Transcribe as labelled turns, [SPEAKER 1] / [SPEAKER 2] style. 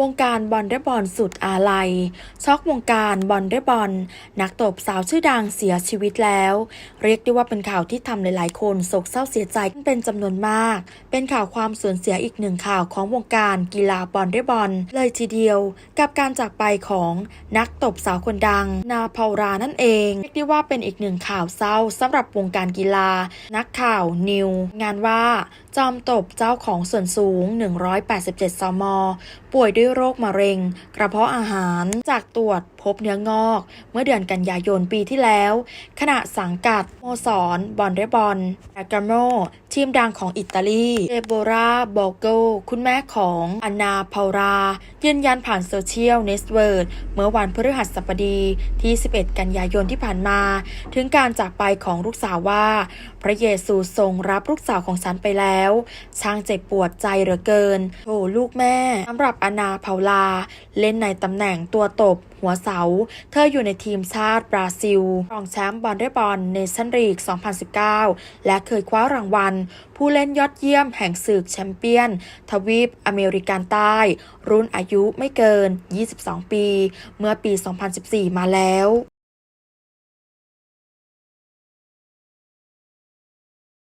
[SPEAKER 1] วงการบอลเรบอลสุดอาลัย ช็อกวงการบอลเรบอลนักตบสาวชื่อดังเสียชีวิตแล้ว เรียกได้ว่าเป็นข่าวที่ทำหลายๆ คนโศกเศร้าเสียใจเป็นจำนวนมาก เป็นข่าวความสูญเสียอีกหนึ่งข่าวของวงการกีฬาบอลเรบอลเลยทีเดียว กับการจากไปของนักตบสาวคนดัง นาเภารานั่นเอง เรียกได้ว่าเป็นอีกหนึ่งข่าวเศร้าสำหรับวงการกีฬา นักข่าวนิว งานว่าจอมตบเจ้าของส่วนสูง 187 ซม ป่วยด้วยโรคมะเร็ง กระเพาะอาหาร จากตรวจ บเนื้องอก เมื่อเดือนกันยายนปีที่แล้ว ขณะสังกัดโมสรบอลเรบอลแอกาโมทีมดังของอิตาลีเดโบราโบโกคุณแม่ของอันนาเภารา ยืนยันผ่านโซเชียลเนสเวิร์ดเมื่อวันพฤหัสบดีที่ 11 กันยายนที่ผ่านมา ถึงการจากไปของลูกสาวว่า พระเยซูทรงรับลูกสาวของฉันไปแล้ว ช่างเจ็บปวดใจเหลือเกินโถลูกแม่สำหรับอนาเผาลา เล่นในตำแหน่งตัวตบหัวเสา เธออยู่ในทีมชาติบราซิล รองแชมป์บอลเดบอลเนชั่นลีก 2019 และเคยคว้ารางวัล ผู้เล่นยอดเยี่ยมแห่งศึกแชมเปี้ยน ทวีปอเมริกันใต้ รุ่นอายุไม่เกิน 22 ปี เมื่อปี 2014 มาแล้ว